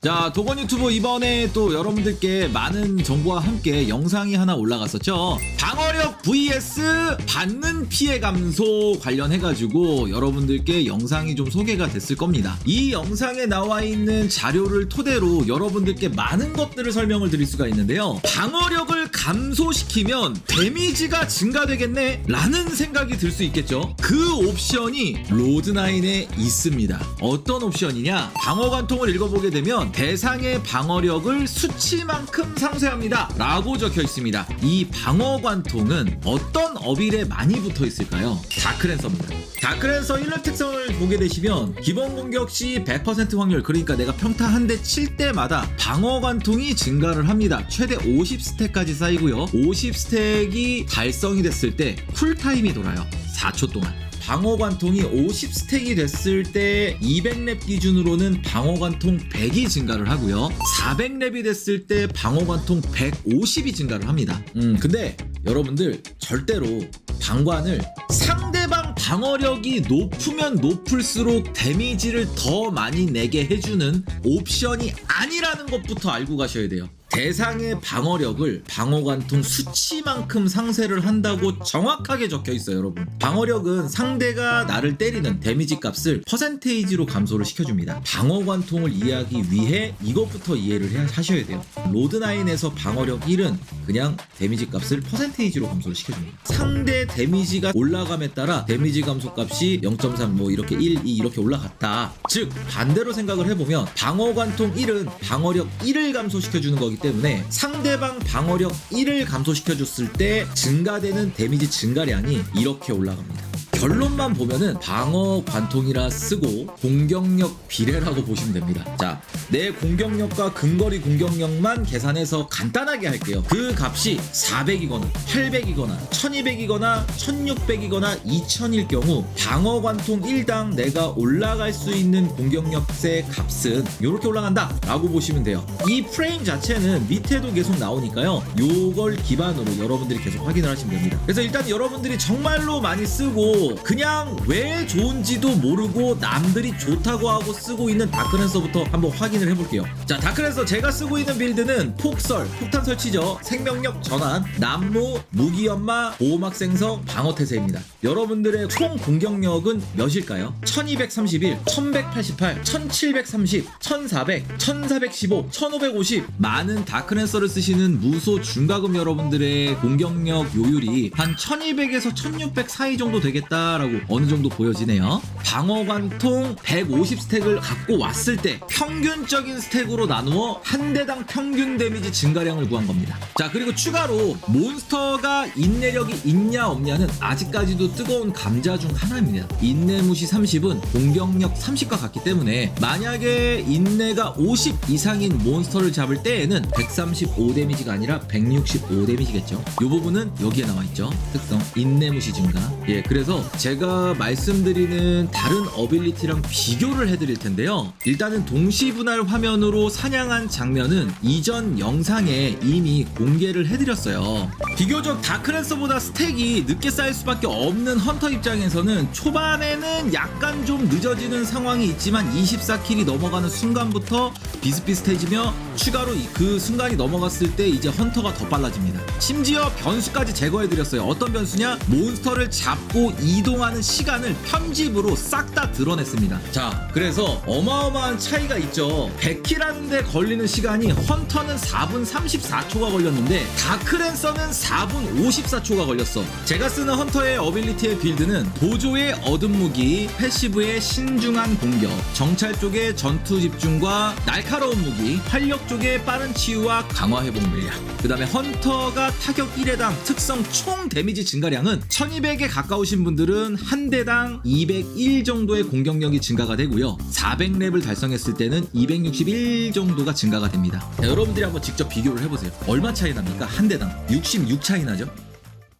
자, 도건 유튜브 이번에 또 여러분들께 많은 정보와 함께 영상이 하나 올라갔었죠. 방어력 vs 받는 피해 감소 관련해가지고 여러분들께 영상이 좀 소개가 됐을 겁니다. 이 영상에 나와 있는 자료를 토대로 여러분들께 많은 것들을 설명을 드릴 수가 있는데요. 방어력을 감소시키면 데미지가 증가되겠네? 라는 생각이 들 수 있겠죠. 그 옵션이 로드9에 있습니다. 어떤 옵션이냐? 방어 관통을 읽어보게 되면 대상의 방어력을 수치만큼 상쇄합니다. 라고 적혀 있습니다. 이 방어 관통은 어떤 어빌에 많이 붙어 있을까요? 다크랜서입니다. 다크랜서 1렙 특성을 보게 되시면 기본 공격 시 100% 확률 그러니까 내가 평타 한 대 칠 때마다 방어 관통이 증가를 합니다. 최대 50스택까지 쌓이고요. 50스택이 달성이 됐을 때 쿨타임이 돌아요. 4초 동안. 방어 관통이 50스택이 됐을 때 200렙 기준으로는 방어 관통 100이 증가를 하고요. 400렙이 됐을 때 방어 관통 150이 증가를 합니다. 음, 근데 여러분들 절대로 방관을 상대방 방어력이 높으면 높을수록 데미지를 더 많이 내게 해주는 옵션이 아니라는 것부터 알고 가셔야 돼요. 대상의 방어력을 방어관통 수치만큼 상쇄를 한다고 정확하게 적혀 있어요, 여러분. 방어력은 상대가 나를 때리는 데미지 값을 퍼센테이지로 감소를 시켜줍니다. 방어관통을 이해하기 위해 이것부터 이해를 해 하셔야 돼요. 로드9에서 방어력 1은 그냥 데미지 값을 퍼센테이지로 감소를 시켜줍니다. 상대 데미지가 올라감에 따라 데미지 감소 값이 0.3 뭐 이렇게 1, 2 이렇게 올라갔다. 즉 반대로 생각을 해보면 방어관통 1은 방어력 1을 감소시켜주는 거기 때문에 상대방 방어력 1을 감소시켜줬을 때 증가되는 데미지 증가량이 이렇게 올라갑니다. 결론만 보면은 방어 관통이라 쓰고 공격력 비례라고 보시면 됩니다. 자, 내 공격력과 근거리 공격력만 계산해서 간단하게 할게요. 그 값이 400이거나 800이거나 1200이거나 1600이거나 2000일 경우 방어 관통 1당 내가 올라갈 수 있는 공격력의 값은 이렇게 올라간다 라고 보시면 돼요. 이 프레임 자체는 밑에도 계속 나오니까요. 요걸 기반으로 여러분들이 계속 확인을 하시면 됩니다. 그래서 일단 여러분들이 정말로 많이 쓰고 그냥 왜 좋은지도 모르고 남들이 좋다고 하고 쓰고 있는 다크랜서부터 한번 확인을 해볼게요. 자, 다크랜서 제가 쓰고 있는 빌드는 폭설, 폭탄 설치저, 생명력 전환, 난무, 무기 연마, 보호막 생성, 방어 태세입니다. 여러분들의 총 공격력은 몇일까요? 1231, 1188, 1730, 1400, 1415, 1550 많은 다크랜서를 쓰시는 무소 중가금 여러분들의 공격력 요율이 한 1200에서 1600 사이 정도 되겠다 라고 어느 정도 보여지네요. 방어관통 150 스택을 갖고 왔을 때 평균적인 스택으로 나누어 한 대당 평균 데미지 증가량을 구한 겁니다. 자 그리고 추가로 몬스터가 인내력이 있냐 없냐는 아직까지도 뜨거운 감자 중 하나입니다. 인내 무시 30은 공격력 30과 같기 때문에 만약에 인내가 50 이상인 몬스터를 잡을 때에는 135 데미지가 아니라 165 데미지겠죠. 이 부분은 여기에 나와 있죠. 특성 인내 무시 증가. 예, 그래서 제가 말씀드리는 다른 어빌리티랑 비교를 해드릴 텐데요. 일단은 동시분할 화면으로 사냥한 장면은 이전 영상에 이미 공개를 해드렸어요. 비교적 다크랜서보다 스택이 늦게 쌓일 수밖에 없는 헌터 입장에서는 초반에는 약간 좀 늦어지는 상황이 있지만 24킬이 넘어가는 순간부터 비슷비슷해지며 추가로 이- 그 순간이 넘어갔을 때 이제 헌터가 더 빨라집니다. 심지어 변수까지 제거해드렸어요. 어떤 변수냐? 몬스터를 잡고 이 동하는 시간을 편집으로 싹 다 드러냈습니다. 자, 그래서 어마어마한 차이가 있죠. 100킬 하는데 걸리는 시간이 헌터는 4분 34초가 걸렸는데 다크랜서는 4분 54초가 걸렸어. 제가 쓰는 헌터의 어빌리티의 빌드는 도조의 어둠 무기, 패시브의 신중한 공격, 정찰 쪽의 전투 집중과 날카로운 무기, 활력 쪽의 빠른 치유와 강화 회복 물량. 그 다음에 헌터가 타격 1회당 특성 총 데미지 증가량은 1200에 가까우신 분들은 한 대당 201 정도의 공격력이 증가가 되고요. 400렙을 달성했을 때는 261 정도가 증가가 됩니다. 자, 여러분들이 한번 직접 비교를 해보세요. 얼마 차이 납니까? 한 대당 66 차이 나죠?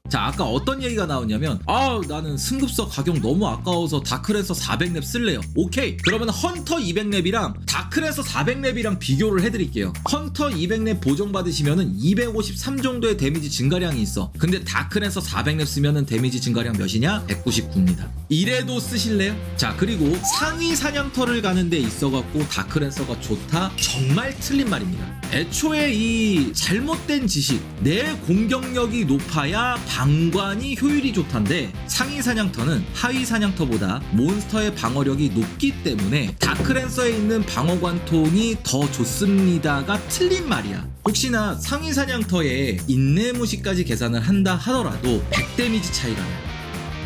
자 아까 어떤 얘기가 나왔냐면 아 나는 승급서 가격 너무 아까워서 다크랜서 400렙 쓸래요. 오케이. 그러면 헌터 200렙이랑 다크랜서 400렙이랑 비교를 해드릴게요. 헌터 200렙 보정받으시면은 253 정도의 데미지 증가량이 있어. 근데 다크랜서 400렙 쓰면은 데미지 증가량 몇이냐? 199입니다. 이래도 쓰실래요? 자 그리고 상위 사냥터를 가는 데 있어갖고 다크랜서가 좋다? 정말 틀린 말입니다. 애초에 이 잘못된 지식 내 공격력이 높아야 방관이 효율이 좋단데 상위 사냥터는 하위 사냥터보다 몬스터의 방어력이 높기 때문에 다크랜서에 있는 방어관통이 더 좋습니다가 틀린 말이야. 혹시나 상위 사냥터에 인내무시까지 계산을 한다 하더라도 100 데미지 나요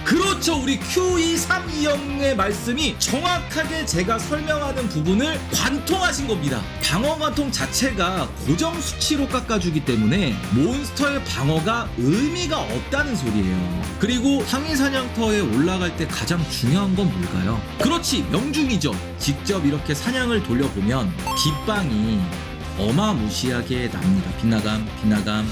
그렇죠. 우리 Q232형의 말씀이 정확하게 제가 설명하는 부분을 관통하신 겁니다. 방어 관통 자체가 고정 수치로 깎아주기 때문에 몬스터의 방어가 의미가 없다는 소리예요. 그리고 상위 사냥터에 올라갈 때 가장 중요한 건 뭘까요? 그렇지. 명중이죠. 직접 이렇게 사냥을 돌려보면 빗방이 어마무시하게 납니다. 빗나감 빗나감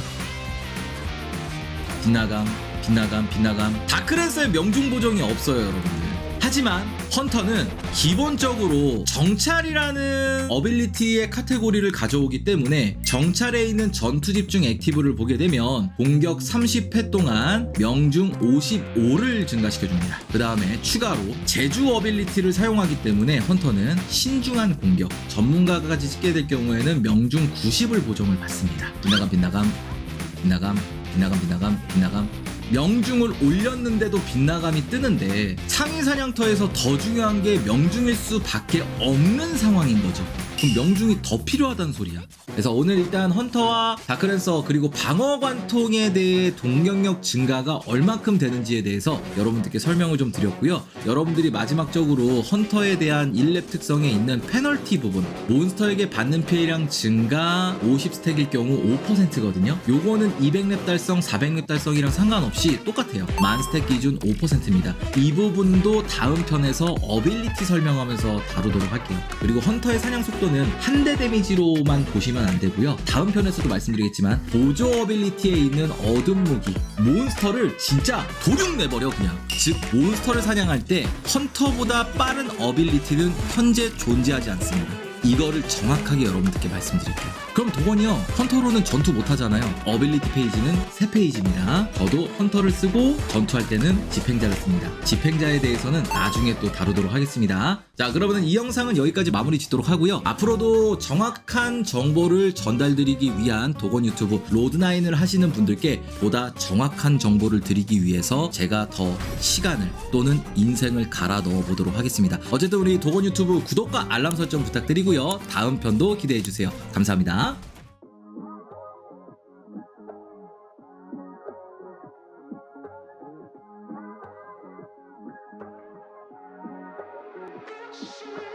빗나감 빗나감 빗나감 다크랜서의 명중 보정이 없어요 여러분들 하지만 헌터는 기본적으로 정찰이라는 어빌리티의 카테고리를 가져오기 때문에 정찰에 있는 전투 집중 액티브를 보게 되면 공격 30회 동안 명중 55를 증가시켜줍니다. 그 다음에 추가로 제주 어빌리티를 사용하기 때문에 헌터는 신중한 공격, 전문가까지 찍게 될 경우에는 명중 90을 보정을 받습니다. 빗나감 빗나감 빗나감 빗나감 빗나감 빗나감 명중을 올렸는데도 빗나감이 뜨는데 상위 사냥터에서 더 중요한 게 명중일 수밖에 없는 상황인 거죠. 그럼 명중이 더 필요하다는 소리야. 그래서 오늘 일단 헌터와 다크랜서 그리고 방어 관통에 대해 동경력 증가가 얼마큼 되는지에 대해서 여러분들께 설명을 좀 드렸고요. 여러분들이 마지막적으로 헌터에 대한 1렙 특성에 있는 페널티 부분 몬스터에게 받는 피해량 증가 50스택일 경우 5%거든요. 요거는 200렙 달성, 400렙 달성이랑 상관없이 똑같아요. 만 스택 기준 5%입니다. 이 부분도 다음 편에서 어빌리티 설명하면서 다루도록 할게요. 그리고 헌터의 사냥 속도는 한 대 데미지로만 보시면 안 되고요. 다음 편에서도 말씀드리겠지만 보조 어빌리티에 있는 어둠 무기 몬스터를 진짜 도륙 내버려 그냥. 즉 몬스터를 사냥할 때 헌터보다 빠른 어빌리티는 현재 존재하지 않습니다. 이거를 정확하게 여러분들께 말씀드릴게요. 그럼 도건이요. 헌터로는 전투 못하잖아요. 어빌리티 페이지는 3페이지입니다. 저도 헌터를 쓰고 전투할 때는 집행자를 씁니다. 집행자에 대해서는 나중에 또 다루도록 하겠습니다. 자, 그러면 이 영상은 여기까지 마무리 짓도록 하고요. 앞으로도 정확한 정보를 전달드리기 위한 도건 유튜브 로드나인을 하시는 분들께 보다 정확한 정보를 드리기 위해서 제가 더 시간을 또는 인생을 갈아 넣어 보도록 하겠습니다. 어쨌든 우리 도건 유튜브 구독과 알람 설정 부탁드리 고요. 다음 편도 기대해 주세요. 감사합니다. Shit.